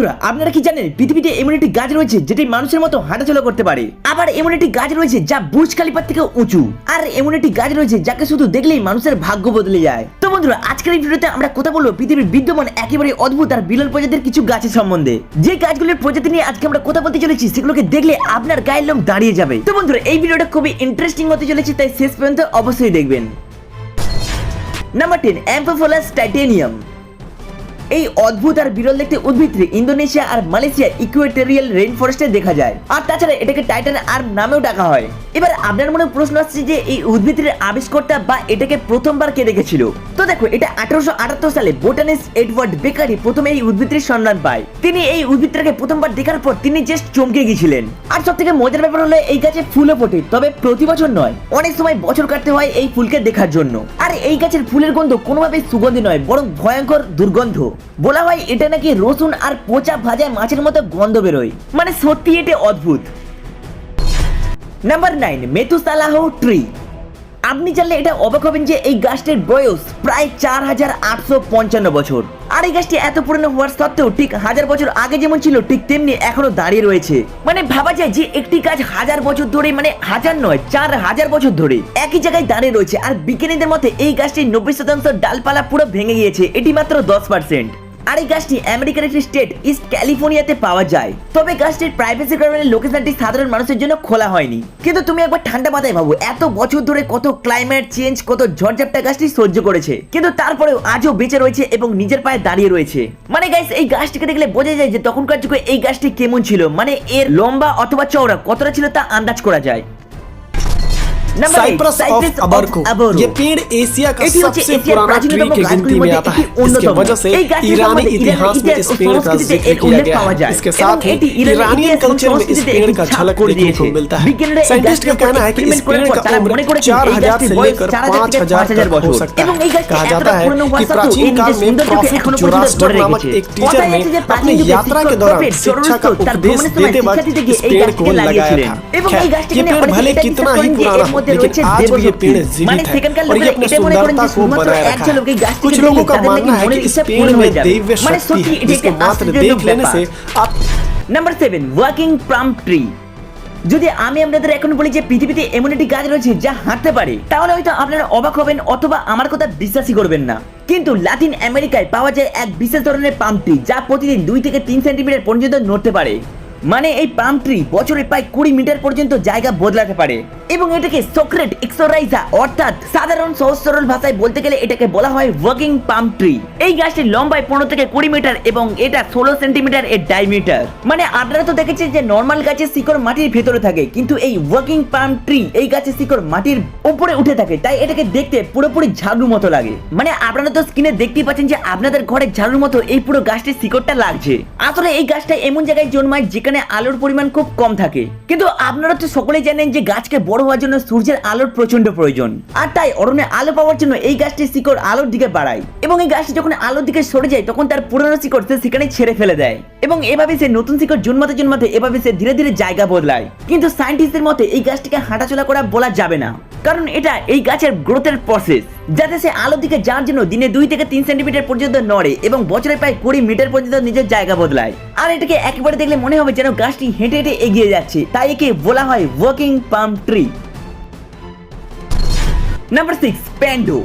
বন্ধুরা, আপনারা কি জানেন পৃথিবীতে এমন একটি গাছ রয়েছে যেটি মানুষের মতো হাঁটাচলা করতে পারে? আবার এমন একটি গাছ রয়েছে যা বুর্জ খালিফার থেকে উঁচু। আর এমন একটি গাছ রয়েছে যাকে শুধু দেখলেই মানুষের ভাগ্য বদলে যায়। তো বন্ধুরা, আজকের এই ভিডিওতে আমরা কথা বলব পৃথিবীর বিদ্যমান, একেবারে অদ্ভুত আর বিরল প্রজাতির কিছু গাছের সম্বন্ধে। যে গাছগুলির প্রজাতি নিয়ে আজকে আমরা কথা বলতে চলেছি, সেগুলোকে দেখলে আপনার গায়ের লোম দাঁড়িয়ে যাবে। তো বন্ধুরা, এই ভিডিওটা খুবই ইন্টারেস্টিং হতে চলেছে, তাই শেষ পর্যন্ত অবশ্যই দেখবেন। নাম্বার টেন অ্যাম্পোফোলাস টাইটেনিয়াম এই অদ্ভুত আর বিরল দেখতে উদ্ভিদটি ইন্দোনেশিয়া আর মালয়েশিয়া ইকুয়েটেরিয়াল রেইন ফরেস্টে দেখা যায়। আর তাছাড়া এটাকে টাইটান আর নামেও ডাকা হয়। এবার আপনার মনে প্রশ্ন আসছে যে এই উদ্ভিদের আবিষ্কর্তা বা এটাকে প্রথমবার কে দেখেছিল? তো দেখো, এটা আঠারোশো আটাত্তর সালে বোটানিস্ট এডওয়ার্ড বেকারি প্রথমে এই উদ্ভিদটির সন্ধান পায়। তিনি এই উদ্ভিদটাকে প্রথমবার দেখার পর তিনি জাস্ট চমকে গিয়েছিলেন। আর সব থেকে মজার ব্যাপার হলো, এই গাছে ফুলও ফোটে, তবে প্রতি বছর নয়, অনেক সময় বছর কাটতে হয় এই ফুলকে দেখার জন্য। আর এই গাছের ফুলের গন্ধ কোনোভাবেই সুগন্ধি নয়, বরং ভয়ঙ্কর দুর্গন্ধ। বলা হয় এটা নাকি রসুন আর পচা ভাজা মাছের মতো গন্ধ বেরোয়। মানে সত্যি এটা অদ্ভুত। নাম্বার নাইন মেথুসালাহ ট্রি আপনি চাইলে এটা অবাক হবেন যে এই গাছটির বয়স প্রায় চার হাজার আটশো পঞ্চান্ন বছর। আর এই গাছটি এত পুরনো হওয়ার সত্ত্বেও ঠিক হাজার বছর আগে যেমন ছিল, ঠিক তেমনি এখনও দাঁড়িয়ে রয়েছে। মানে ভাবা যায় যে একটি গাছ হাজার বছর ধরে মানে হাজার নয়, চার হাজার বছর ধরে একই জায়গায় দাঁড়িয়ে রয়েছে। আর বিজ্ঞানীদের মতে এই গাছটির নব্বই শতাংশ ডালপালা পুরো ভেঙে গিয়েছে। এটি মাত্র দশ পার্সেন্ট আর এই গাছটি আমেরিকার একটি স্টেট, ইস্ট ক্যালিফোর্নিয়াতে পাওয়া যায়। তবে গাছটির প্রাইভেসির কারণে লোকেশনটি সাধারণ মানুষের জন্য খোলা হয়নি। কিন্তু তুমি একবার ঠান্ডা মাথায় ভাবো, এত বছর ধরে কত ক্লাইমেট চেঞ্জ কত ঝড়ঝাপটা গাছটি সহ্য করেছে। কিন্তু তারপরেও আজও বেঁচে রয়েছে এবং নিজের পায়ে দাঁড়িয়ে রয়েছে। মানে গাইস এই গাছটিকে দেখলে বোঝা যায় যে তখনকার যুগে এই গাছটি কেমন ছিল। মানে এর লম্বা অথবা চওড়া কতটা ছিল তা আন্দাজ করা যায়। साइप्रस ऑफ़ अबरको ये पेड़ एशिया का सबसे पुराना ट्री के गिनती में आता है। इसके वजह से ईरानी इतिहास में इस पेड़ का ज़िक्र किया गया है। इसके साथ ही ईरानियन कल्चर में इस पेड़ का झलक देखने को मिलता है। साइंटिस्ट का कहना है कि इस पेड़ का उम्र चार हज़ार से लेकर पाँच हज़ार तक हो सकता है। कहा जाता है कि प्राचीन काल में प्रॉफिट जोरास्टर नामक एक टीचर ने अपनी यात्रा के दौरान शिक्षा का उपदेश देते वक्त इस पेड़ को लगाया था ये पेड़ भले कितना ही पुराना हो মানে মানে যদি আমি আপনাদের এখন বলি যে পৃথিবীতে এমন একটি গাছ রয়েছে যা হাঁটতে পারে তাহলে হয়তো আপনারা অবাক হবেন অথবা আমার কথা বিশ্বাসই করবেন না। কিন্তু লাতিন আমেরিকায় পাওয়া যায় এক বিশেষ ধরনের পাম্প ট্রি যা প্রতিদিন দুই থেকে তিন সেন্টিমিটার পর্যন্ত নড়তে পারে। মানে এই পাম্প ট্রি বছরে প্রায় কুড়ি মিটার পর্যন্ত জায়গা বদলাতে পারে। এবং এটাকে সক্রেট এক্সোরাইজা অর্থাৎ সাধারণ সহজ সরল ভাষায় বলতে গেলে এটাকে বলা হয় ওয়াকিং পাম ট্রি এই গাছটি লম্বায় পনেরো থেকে কুড়ি মিটার এবং এটা ষোলো সেন্টিমিটার এর ডাইমিটার মানে আপনারা তো দেখেছেন যে নর্মাল গাছের শিকড় মাটির ভেতরে থাকে, কিন্তু এই ওয়াকিং পাম ট্রি এই গাছের শিকড় মাটির উপরে উঠে থাকে, তাই এটাকে দেখতে পুরোপুরি ঝাড়ুর মতো লাগে। মানে আপনারা তো স্ক্রিনে দেখতেই পাচ্ছেন যে আপনাদের ঘরে ঝাড়ুর মতো এই পুরো গাছটির শিকড়টা লাগছে। আসলে এই গাছটা এমন জায়গায় জন্মায় যেখানে আলোর পরিমাণ খুব কম থাকে। কিন্তু আপনারা তো সকলেই জানেন যে গাছকে বড় হওয়ার জন্য সূর্যের আলোর প্রচণ্ড প্রয়োজন। আর তাই অরণ্যের আলো পাওয়ার জন্য এই গাছটির শিকড় আলোর দিকে বাড়ায়। এবং এই গাছটি যখন আলোর দিকে সরে যায়, তখন তার পুরনো শিকড় সে সেখানে ছেড়ে ফেলে দেয়। এবং এভাবে সে নতুন শিকড় জন্মাতে জন্মাতে এভাবে সে ধীরে ধীরে জায়গা বদলায়। কিন্তু সায়েন্টিস্টদের মতে এই গাছটিকে হাঁটাচলা করা বলা যাবে না। কারণ এটা এই গাছের গ্রোথের প্রসেস যাতে সে আলো দিকে যাওয়ার জন্য দিনে দুই থেকে তিন সেন্টিমিটার পর্যন্ত নড়ে এবং বছরে প্রায় কুড়ি মিটার পর্যন্ত নিজের জায়গা বদলায়। আর এটাকে একবারে দেখলে মনে হবে যেন গাছটি হেঁটে হেঁটে এগিয়ে যাচ্ছে, তাই একে বলা হয় walking palm tree number six Pando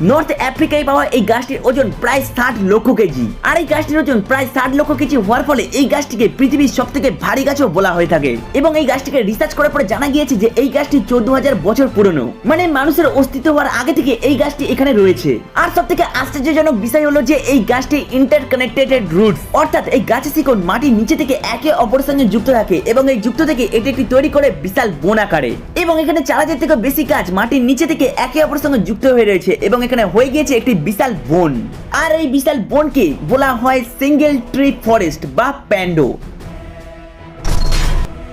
north আফ্রিকায় পাওয়া এই গাছটির ওজন প্রায় ষাট লক্ষ কেজি। আর এই গাছটির ওজন প্রায় ষাট লক্ষ কেজি হওয়ার ফলে এই গাছটিকে পৃথিবীর সব থেকে ভারী গাছও বলা হয়ে থাকে। এবং এই গাছটিকে রিসার্চ করার পরে জানা গিয়েছে যে এই গাছটি চোদ্দ হাজার বছর পুরনো। মানে মানুষের অস্তিত্ব হওয়ার আগে থেকে এই গাছটি এখানে রয়েছে। আর সব থেকে আশ্চর্যজনক বিষয় হলো যে এই গাছটি ইন্টার কানেক্টেড রুট অর্থাৎ এই গাছের শিকড় মাটির নিচে থেকে একে অপরের সঙ্গে যুক্ত থাকে এবং এই যুক্ত থেকে এটি একটি তৈরি করে বিশাল বোন আকারে। এবং এখানে চার হাজার থেকে বেশি গাছ মাটির নিচে থেকে একে অপরের সঙ্গে যুক্ত হয়ে রয়েছে এবং এখানে হয়ে গিয়েছে একটি বিশাল বন। আর এই বিশাল বনকে বলা হয় সিঙ্গেল ট্রি ফরেস্ট বা প্যান্ডো।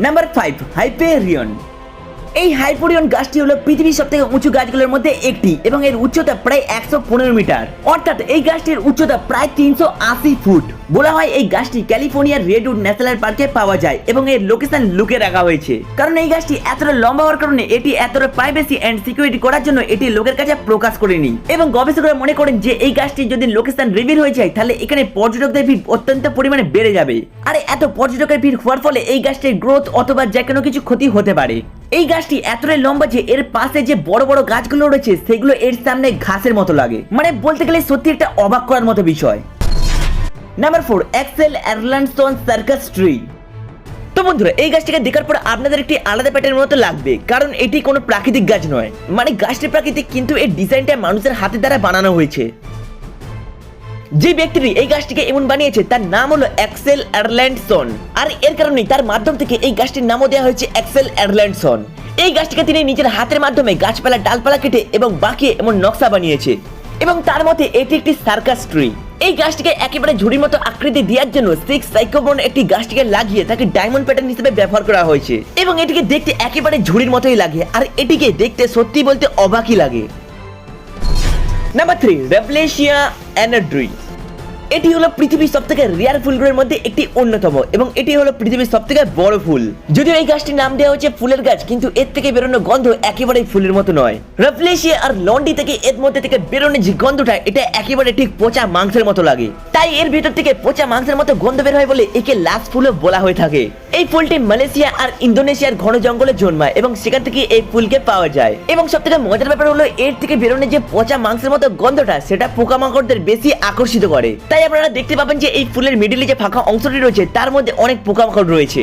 নাম্বার ফাইভ হাইপেরিয়ন এই হাইপোরিয়ন গাছটি হলো পৃথিবীর সব থেকে উঁচু গাছগুলোর মধ্যে একটি এবং এর উচ্চতা প্রায় একশো পনেরো মিটার। অর্থাৎ এই গাছটির উচ্চতা প্রায় তিনশো আশি ফুট। বলা হয় এই গাছটি ক্যালিফোর্নিয়ার রেডউড ন্যাশনাল পার্কে পাওয়া যায় এবং এর লোকেশন লুকে রাখা হয়েছে। কারণ এই গাছটি এতটা লম্বা হওয়ার কারণে এটি এতটা প্রাইভেসি এন্ড সিকিউরিটি করার জন্য এটি লোকের কাছে প্রকাশ করেনি। এবং গবেষকরা মনে করেন যে এই গাছটি যদি লোকেশন রিভিল হয়ে যায়, তাহলে এখানে পর্যটকদের ভিড় অত্যন্ত পরিমাণে বেড়ে যাবে। আর, এত পর্যটকের ভিড় হওয়ার ফলে এই গাছটির গ্রোথ অথবা যে কোনো কিছু ক্ষতি হতে পারে। এই গাছটি এতটাই লম্বা যে এর পাশে যে বড় বড় গাছগুলো রয়েছে, সেগুলো এর সামনে ঘাসের মতো লাগে। মানে বলতে গেলে সত্যি একটা অবাক করার মতো বিষয়। Number four Axel Erlandson circus tree তো বন্ধুরা, এই গাছটিকে দেখার পর আপনাদের একটি আলাদা প্যাটার্ন মতো লাগবে, কারণ এটি কোনো প্রাকৃতিক গাছ নয়। মানে গাছটি প্রাকৃতিক, কিন্তু এর ডিজাইনটা মানুষের হাতে দ্বারা বানানো হয়েছে। যে ব্যক্তিটি এই গাছটিকে এমন বানিয়েছে, তার নাম হলো এক্সেল অ্যারল্যান্ডসন। আর এর কারণেই তার মাধ্যম থেকে এই গাছটির নামও দেওয়া হয়েছে এক্সেল অ্যারল্যান্ডসন। এই গাছটিকে তিনি নিজের হাতের মাধ্যমে গাছপালা, ডালপালা কেটে এবং বাঁকিয়ে এমন নকশা বানিয়েছে। এবং তার মতে, এটি একটি সার্কাস ট্রি। এই গাছটিকে একেবারে ঝুড়ির মতো আকৃতি দেওয়ার জন্য সিক্স সাইকোবন একটি গাছটিকে লাগিয়ে তাকে ডায়মন্ড প্যাটার্ন হিসেবে ব্যবহার করা হয়েছে। এবং এটিকে দেখতে একেবারে ঝুড়ির মতোই লাগে, আর এটিকে দেখতে সত্যি বলতে অবাকই লাগে। নাম্বার থ্রি, রেভলেশিয়া অ্যানাড্রি এটি হলো পৃথিবীর সব থেকে রেয়ার ফুলগুলোর মধ্যে একটি অন্যতম এবং এটি হলো পৃথিবীর সব থেকে বড় ফুল। যদিও এই গাছটির নাম দেওয়া হচ্ছে ফুলের গাছ, কিন্তু এর থেকে বেরোনো গন্ধ একেবারেই ফুলের মতো নয়। রেফলেশিয়া আর লন্ডি থেকে এর মধ্যে থেকে বেরোনো যে গন্ধটা, এটা একেবারে ঠিক পচা মাংসের মতো লাগে। তাই এর ভিতর থেকে পচা মাংসের মতো গন্ধ বের হয় বলে একে লাশ ফুলও বলা হয়ে থাকে। এই ফুলটি মালয়েশিয়া আর ইন্দোনেশিয়ার ঘন জঙ্গলে জন্মায় এবং সেখান থেকে এই ফুলকে পাওয়া যায়। এবং সব থেকে মজার ব্যাপার হলো, এর থেকে বেরোনো যে পচা মাংসের মতো গন্ধটা, সেটা পোকামাকড়দের বেশি আকর্ষিত করে। তাই আপনারা দেখতে পাবেন যে এই ফুলের মিডিলে যে ফাঁকা অংশটি রয়েছে, তার মধ্যে অনেক পোকামাকড় রয়েছে।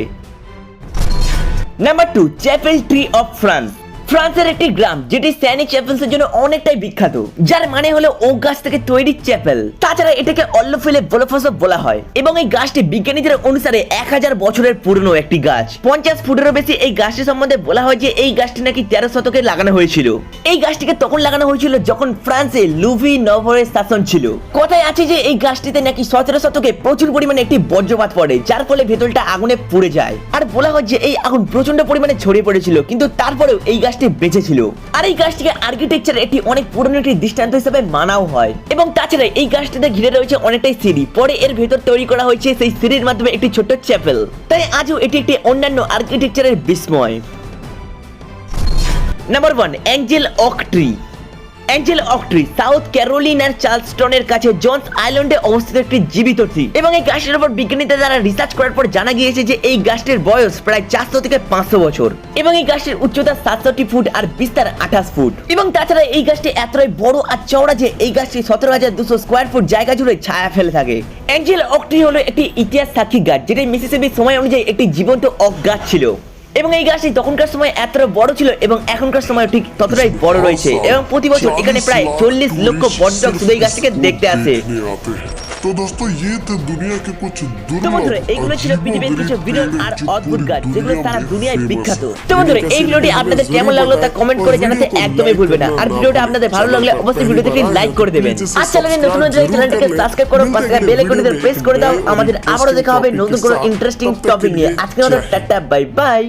Number two chapel tree of France ফ্রান্সের একটি গ্রাম, যেটি স্যানি চ্যাপেলস জন্য অনেকটাই বিখ্যাত, যার মানে হলো ও গাছ থেকে তৈরি চ্যাপেল। তাছাড়া এটাকে অল্লফিলে বলফস বলা হয়, এবং এই গাছটি বিজ্ঞানীদের অনুসারে এক হাজার বছরের পুরনো একটি গাছ। পঞ্চাশ ফুটেরও বেশি এই গাছটি সম্বন্ধে বলা হয় যে এই গাছটি নাকি তেরো শতকে লাগানো হয়েছিল। এই গাছটিকে তখন লাগানো হয়েছিল যখন ফ্রান্সে লুভি নভরের শাসন ছিল। কথায় আছে যে এই গাছটিতে নাকি সতেরো শতকে প্রচুর পরিমাণে একটি বজ্রপাত পড়ে, যার ফলে ভেতরটা আগুনে পুড়ে যায়। আর বলা হয় যে এই আগুন প্রচণ্ড পরিমাণে ছড়িয়ে পড়েছিল, কিন্তু তারপরেও এই গাছটি বেঁচে ছিল। আর এই গাছটিকে আর্কিটেকচার একটি অনেক পুরনো একটি দৃষ্টান্ত হিসেবে মানাও হয়। এবং তাছাড়া এই গাছটিতে ঘিরে রয়েছে অনেকটাই সিঁড়ি। পরে এর ভেতর তৈরি করা হয়েছে সেই সিঁড়ির মাধ্যমে একটি ছোট চ্যাপেল তাই আজও এটি একটি অন্যান্য আর্কিটেকচারের বিস্ময়। Number one angel oak tree angel oak tree, south ক্যারোলিনার চার্লস্টনের কাছে জনস আইল্যান্ডে অবস্থিত একটি জীবিত ট্রি এবং এই গাছটির উপর বিজ্ঞানীদের দ্বারা রিসার্চ করার পর জানা গিয়েছে যে এই গাছটির বয়স প্রায় চারশো থেকে পাঁচশো বছর। এবং এই গাছটির উচ্চতা সাতষট্টি ফুট আর বিস্তার আঠাশ ফুট। এবং তাছাড়া এই গাছটি এতটাই বড় আর চওড়া যে এই গাছটি সতেরো হাজার দুশো স্কোয়ার ফুট জায়গা জুড়ে ছায়া ফেলে থাকে। অ্যাঞ্জেল অক্ট্রি হলো একটি ইতিহাস সাক্ষী গাছ, যেটি মিসিসিপি সময় অনুযায়ী একটি জীবন্ত অক গাছ ছিল। এবং এই গাছটি তখনকার সময় এতটা বড় ছিল এবং এখনকার সময় ঠিক ততটাই বড় রয়েছে। এবং প্রতি বছর এখানে প্রায় চল্লিশ লক্ষ পর্যটক শুধু এই গাছটিকে দেখতে আসে। তো দোস্ত ইয়েতে দুনিয়াকে কিছু তো বন্ধুরা এইগুলো ছিল পৃথিবীর কিছু বিরল আর অদ্ভুত গাছ যেগুলো সারা দুনিয়ায় বিখ্যাত তো বন্ধুরা এই ভিডিওটি আপনাদের কেমন লাগল তা কমেন্ট করে জানাতে একদমই ভুলবে না আর ভিডিওটা আপনাদের ভালো লাগলে অবশ্যই ভিডিওটিকে লাইক করে দেবেন আর চ্যানেলে নতুন হলে চ্যানেলটিকে সাবস্ক্রাইব পাশে বেল আইকনটি প্রেস করে দাও আমাদের আবারো দেখা হবে নতুন কোনো ইন্টারেস্টিং টপিক নিয়ে আজকে আমাদের টাটা বাই বাই